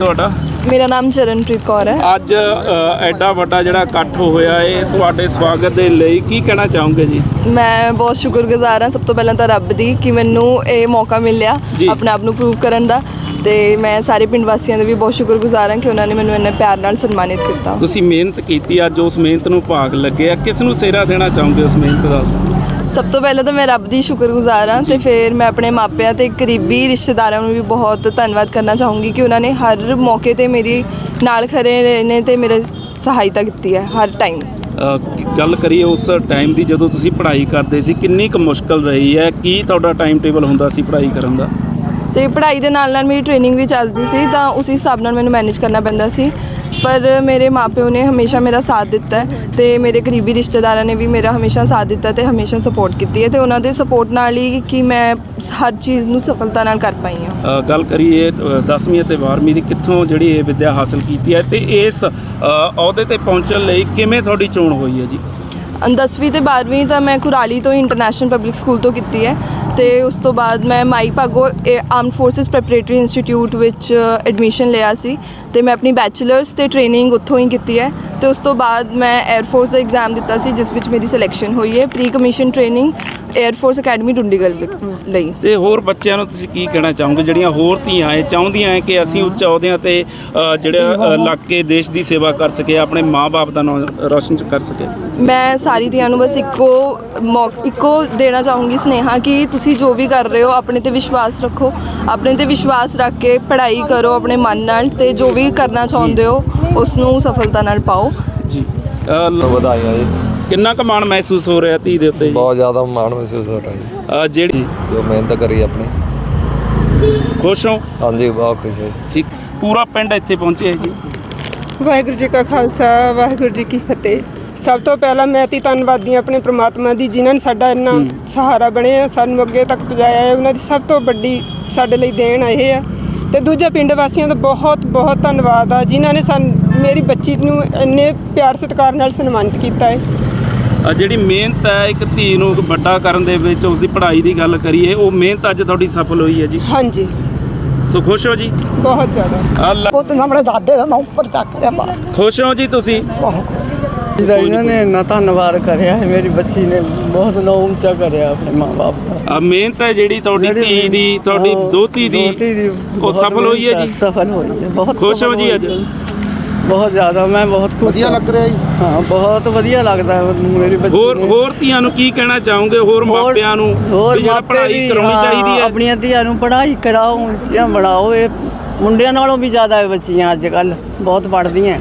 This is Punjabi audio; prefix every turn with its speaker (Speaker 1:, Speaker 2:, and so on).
Speaker 1: ਤੁਹਾਡਾ?
Speaker 2: ਮੇਰਾ ਨਾਮ ਚਰਨਪ੍ਰੀਤ ਕੌਰ ਹੈ।
Speaker 1: ਅੱਜ ਅ, ਐਡਾ ਵੱਡਾ ਜਿਹੜਾ ਇਕੱਠ ਹੋਇਆ ਏ ਤੁਹਾਡੇ ਸਵਾਗਤ ਦੇ ਲਈ ਕੀ ਕਹਿਣਾ ਚਾਹੋਗੇ ਜੀ?
Speaker 2: ਮੈਂ ਬਹੁਤ ਸ਼ੁਕਰਗੁਜ਼ਾਰ ਹਾਂ ਸਭ ਤੋਂ ਪਹਿਲਾਂ ਤਾਂ ਰੱਬ ਦੀ ਕਿ ਮੈਨੂੰ ਇਹ ਮੌਕਾ ਮਿਲਿਆ
Speaker 1: ਜੀ।
Speaker 2: ਆਪਣੇ ਆਪ ਨੂੰ ਪ੍ਰੂਵ ਕਰਨ ਦਾ ਤੇ ਮੈਂ ਸਾਰੇ ਪਿੰਡ ਵਾਸੀਆਂ ਦਾ ਵੀ ਬਹੁਤ ਸ਼ੁਕਰਗੁਜ਼ਾਰ ਹਾਂ ਕਿ ਉਹਨਾਂ ਨੇ ਮੈਨੂੰ ਇੰਨੇ ਪਿਆਰ ਨਾਲ ਸਨਮਾਨਿਤ ਕੀਤਾ।
Speaker 1: ਤੁਸੀਂ ਮਿਹਨਤ ਕੀਤੀ ਅੱਜ ਉਸ ਮਿਹਨਤ ਨੂੰ ਭਾਗ ਲੱਗਿਆ ਕਿਸ ਨੂੰ ਸਿਹਰਾ ਦੇਣਾ ਚਾਹੋਗੇ ਉਸ ਮਿਹਨਤ ਦਾ?
Speaker 2: ਸਭ ਤੋਂ ਪਹਿਲਾਂ ਤਾਂ ਮੈਂ ਰੱਬ ਦੀ ਸ਼ੁਕਰਗੁਜ਼ਾਰ ਹਾਂ ਤੇ ਫਿਰ ਮੈਂ ਆਪਣੇ ਮਾਪਿਆਂ ਤੇ ਕਰੀਬੀ ਰਿਸ਼ਤੇਦਾਰਾਂ ਨੂੰ ਵੀ ਬਹੁਤ ਧੰਨਵਾਦ ਕਰਨਾ ਚਾਹੂੰਗੀ ਕਿ ਉਹਨਾਂ ਨੇ ਹਰ ਮੌਕੇ ਤੇ ਮੇਰੀ ਨਾਲ ਖੜੇ ਰਹੇ ਨੇ ਤੇ ਮੇਰੇ ਸਹਾਇਤਾ ਕੀਤੀ ਹੈ ਹਰ ਟਾਈਮ
Speaker 1: ਗੱਲ ਕਰੀਏ ਉਸ ਟਾਈਮ ਦੀ ਜਦੋਂ ਤੁਸੀਂ ਪੜ੍ਹਾਈ ਕਰਦੇ ਸੀ ਕਿੰਨੀ ਕੁ ਮੁਸ਼ਕਲ ਰਹੀ ਹੈ? ਕੀ ਤੁਹਾਡਾ ਟਾਈਮ ਟੇਬਲ ਹੁੰਦਾ ਸੀ ਪੜ੍ਹਾਈ ਕਰਨ ਦਾ?
Speaker 2: ਤੇ ਪੜ੍ਹਾਈ ਦੇ ਨਾਲ ਨਾਲ ਮੇਰੀ ਟ੍ਰੇਨਿੰਗ ਵੀ ਚੱਲਦੀ ਸੀ ਤਾਂ ਉਸੇ ਹਿਸਾਬ ਨਾਲ ਮੈਨੂੰ ਮੈਨੇਜ ਕਰਨਾ ਪੈਂਦਾ ਸੀ। ਪਰ ਮੇਰੇ ਮਾਪਿਓ ਨੇ ਹਮੇਸ਼ਾ ਮੇਰਾ ਸਾਥ ਦਿੱਤਾ ਹੈ ਤੇ ਮੇਰੇ ਕਰੀਬੀ ਰਿਸ਼ਤੇਦਾਰਾਂ ਨੇ ਵੀ ਮੇਰਾ ਹਮੇਸ਼ਾ ਸਾਥ ਦਿੱਤਾ ਤੇ ਹਮੇਸ਼ਾ ਸਪੋਰਟ ਕੀਤੀ ਹੈ ਤੇ ਉਹਨਾਂ ਦੇ ਸਪੋਰਟ ਨਾਲ ਹੀ ਕਿ ਮੈਂ ਹਰ ਚੀਜ਼ ਨੂੰ ਸਫਲਤਾ ਨਾਲ ਕਰ ਪਾਈ ਹਾਂ।
Speaker 1: ਗੱਲ ਕਰੀਏ 10ਵੀਂ ਅਤੇ 12ਵੀਂ ਦੀ ਕਿੱਥੋਂ ਜਿਹੜੀ ਇਹ ਵਿੱਦਿਆ ਹਾਸਲ ਕੀਤੀ ਹੈ ਤੇ ਇਸ ਅਹੁਦੇ ਤੇ ਪਹੁੰਚਣ ਲਈ ਕਿਵੇਂ ਤੁਹਾਡੀ ਚੋਣ ਹੋਈ ਹੈ ਜੀ?
Speaker 2: 10ਵੀਂ ਤੇ 12ਵੀਂ ਤਾਂ ਮੈਂ ਕੁਰਾਲੀ ਤੋਂ ਇੰਟਰਨੈਸ਼ਨਲ ਪਬਲਿਕ ਸਕੂਲ ਤੋਂ ਕੀਤੀ ਹੈ ਤੇ ਉਸ ਤੋਂ ਬਾਅਦ ਮੈਂ Mai Bhago armed forces preparatory institute ਵਿੱਚ ਐਡਮਿਸ਼ਨ ਲਿਆ ਸੀ ਤੇ ਮੈਂ ਆਪਣੀ ਬੈਚਲਰਸ ਤੇ ਟ੍ਰੇਨਿੰਗ ਉੱਥੋਂ ਹੀ ਕੀਤੀ ਹੈ ਤੇ ਉਸ ਤੋਂ ਬਾਅਦ ਮੈਂ 에ਅਰ ਫੋਰਸ ਦਾ ਐਗਜ਼ਾਮ ਦਿੱਤਾ ਸੀ ਜਿਸ ਵਿੱਚ ਮੇਰੀ ਸਿਲੈਕਸ਼ਨ ਹੋਈ ਹੈ pre commission training air force academy Dundigal ਲਈ।
Speaker 1: ਤੇ ਹੋਰ ਬੱਚਿਆਂ ਨੂੰ ਤੁਸੀਂ ਕੀ ਕਹਿਣਾ ਚਾਹੋਗੇ? ਜਿਹੜੀਆਂ ਹੋਰ ਧੀਆਂ ਇਹ ਚਾਹੁੰਦੀਆਂ ਹੈ ਕਿ ਅਸੀਂ ਉੱਚ ਅਹੁਦਿਆਂ ਤੇ ਜਿਹੜਾ ਲੱਗ ਕੇ ਦੇਸ਼ ਦੀ ਸੇਵਾ ਕਰ ਸਕੇ ਆਪਣੇ ਮਾਪੇ ਦਾ ਨਾਮ ਰੌਸ਼ਨ ਕਰ ਸਕੇ
Speaker 2: ਮੈਂ ਸਾਰੀ ਧੀਆਂ ਨੂੰ ਬਸ ਇੱਕੋ ਮੌਕ- ਇੱਕੋ ਦੇਣਾ ਚਾਹੂੰਗੀ ਸਨੇਹਾ ਕਿ ਤੁਸੀਂ ਜੋ ਵੀ ਕਰ ਰਹੇ ਹੋ ਆਪਣੇ ਤੇ ਵਿਸ਼ਵਾਸ ਰੱਖੋ। ਆਪਣੇ ਤੇ ਵਿਸ਼ਵਾਸ ਰੱਖ ਕੇ ਪੜ੍ਹਾਈ ਕਰੋ ਆਪਣੇ ਮਨ ਨਾਲ ਤੇ ਜੋ ਵੀ ਕਰਨਾ ਚਾਹੁੰਦੇ ਹੋ ਉਸ ਨੂੰ ਸਫਲਤਾ ਨਾਲ ਪਾਓ।
Speaker 1: ਜੀ।
Speaker 3: ਵਧਾਈਆਂ ਜੀ।
Speaker 1: ਕਿੰਨਾ ਕੁ ਮਾਣ ਮਹਿਸੂਸ ਹੋ ਰਿਹਾ ਧੀ ਦੇ ਉੱਤੇ ਜੀ?
Speaker 3: ਬਹੁਤ ਜ਼ਿਆਦਾ ਮਾਣ ਮਹਿਸੂਸ ਹੋ ਰਿਹਾ ਜੀ।
Speaker 1: ਜਿਹੜੀ
Speaker 3: ਜੋ ਮਿਹਨਤ ਕਰੀ ਆਪਣੀ।
Speaker 1: ਖੁਸ਼ ਹੋ?
Speaker 3: ਹਾਂਜੀ ਬਹੁਤ ਖੁਸ਼ ਹੈ ਜੀ।
Speaker 1: ਠੀਕ। ਪੂਰਾ ਪਿੰਡ ਇੱਥੇ ਪਹੁੰਚੇ ਹੈ ਜੀ?
Speaker 4: ਵਾਹਿਗੁਰੂ ਜੀ ਕਾ ਖਾਲਸਾ ਵਾਹਿਗੁਰੂ ਜੀ ਕੀ ਫਤਿਹ। ਸਭ ਤੋਂ ਪਹਿਲਾਂ ਮੈਂ ਤੀ ਧੰਨਵਾਦੀ ਹਾਂ ਆਪਣੇ ਪ੍ਰਮਾਤਮਾ ਦੀ ਜਿਨ੍ਹਾਂ ਨੇ ਸਾਡਾ ਇੰਨਾ ਸਹਾਰਾ ਬਣਿਆ ਸਾਨੂੰ ਅੱਗੇ ਤੱਕ ਪਹੁੰਚਾਇਆ ਹੈ। ਉਹਨਾਂ ਦੀ ਸਭ ਤੋਂ ਵੱਡੀ ਸਾਡੇ ਲਈ ਦੇਣ ਇਹ ਆ। ਤੇ ਦੂਜਾ ਪਿੰਡ ਵਾਸੀਆਂ ਦਾ ਬਹੁਤ ਬਹੁਤ ਧੰਨਵਾਦ ਆ ਜਿਨ੍ਹਾਂ ਨੇ ਸਾਨੂੰ ਮੇਰੀ ਬੱਚੀ ਨੂੰ ਇੰਨੇ ਪਿਆਰ ਸਤਿਕਾਰ ਨਾਲ ਸਨਮਾਨਿਤ ਕੀਤਾ ਹੈ।
Speaker 1: ਅ, ਜਿਹੜੀ ਮਿਹਨਤ ਹੈ ਇੱਕ ਧੀ ਨੂੰ ਵੱਡਾ ਕਰਨ ਦੇ ਵਿੱਚ ਉਸ ਦੀ ਪੜ੍ਹਾਈ ਦੀ ਗੱਲ ਕਰੀਏ ਉਹ ਮਿਹਨਤ ਅੱਜ ਤੁਹਾਡੀ ਸਫਲ ਹੋਈ ਹੈ ਜੀ।
Speaker 4: ਹਾਂਜੀ।
Speaker 1: ਸੋ ਖੁਸ਼ ਹੋ ਜੀ?
Speaker 4: ਬਹੁਤ ਜ਼ਿਆਦਾ।
Speaker 1: ਅੱਲਾ।
Speaker 5: ਪੁੱਤ ਨੇ ਆਪਣੇ ਦਾਦੇ ਦਾ ਨਾਮ ਉੱਪਰ ਚੱਕ ਲਿਆ ਬਾਹਰ
Speaker 1: ਖੁਸ਼ ਹੋ ਜੀ ਤੁਸੀਂ?
Speaker 6: ਜਿਹਦਾ ਇਹਨਾਂ ਨੇ ਇੰਨਾ ਧੰਨਵਾਦ ਕਰਿਆ ਹੈ ਮੇਰੀ ਬੱਚੀ ਨੇ ਬਹੁਤ ਨਾਂ ਉੱਚਾ ਕਰਿਆ ਆਪਣੇ ਮਾਪੇ ਦਾ।
Speaker 1: ਆ ਮਿਹਨਤ ਹੈ ਜਿਹੜੀ ਤੁਹਾਡੀ ਧੀ ਦੀ ਤੁਹਾਡੀ
Speaker 6: ਉਹ
Speaker 1: ਦੋਤੀ ਦੀ ਉਹ
Speaker 6: ਬਹੁਤ
Speaker 1: ਸਫਲ ਹੋਈ ਹੈ ਜੀ?
Speaker 6: ਸਫਲ ਹੋਈ ਹੈ ਬਹੁਤ
Speaker 1: ਖੁਸ਼ ਹੋ ਜੀ ਅੱਜ?
Speaker 6: ਬਹੁਤ ਜ਼ਿਆਦਾ ਮੈਂ ਬਹੁਤ ਖੁਸ਼ ਵਧੀਆ ਲੱਗ ਰਿਹਾ ਜੀ? ਹਾਂ ਬਹੁਤ ਵਧੀਆ ਲੱਗਦਾ ਹੈ ਮੈਨੂੰ ਮੇਰੀ ਬੱਚੀ
Speaker 1: ਹੋਰ
Speaker 6: ਨੇ।
Speaker 1: ਹੋਰ ਧੀਆਂ ਨੂੰ ਕੀ ਕਹਿਣਾ ਚਾਹੋਗੇ? ਹੋਰ
Speaker 6: ਹੋਰ-
Speaker 1: ਮਾਪਿਆਂ ਨੂੰ
Speaker 6: ਹੋਰ
Speaker 1: ਵੀ ਜਿਹੜਾ
Speaker 6: ਮਾਪੇ
Speaker 1: ਪੜ੍ਹਾਈ
Speaker 6: ਵੀ,
Speaker 1: ਕਰਾਉਣੀ
Speaker 6: ਹਾਂ,
Speaker 1: ਚਾਹੀਦੀ ਹੈ।
Speaker 6: ਆਪਣੀਆਂ ਧੀਆਂ ਨੂੰ ਪੜ੍ਹਾਈ ਕਰਾਓ ਉੱਚੀਆਂ ਬਣਾਓ। ਇਹ ਮੁੰਡਿਆਂ ਨਾਲੋਂ ਵੀ ਜ਼ਿਆਦਾ ਬੱਚੀਆਂ ਅੱਜ ਕੱਲ ਬਹੁਤ ਪੜ੍ਹਦੀਆਂ।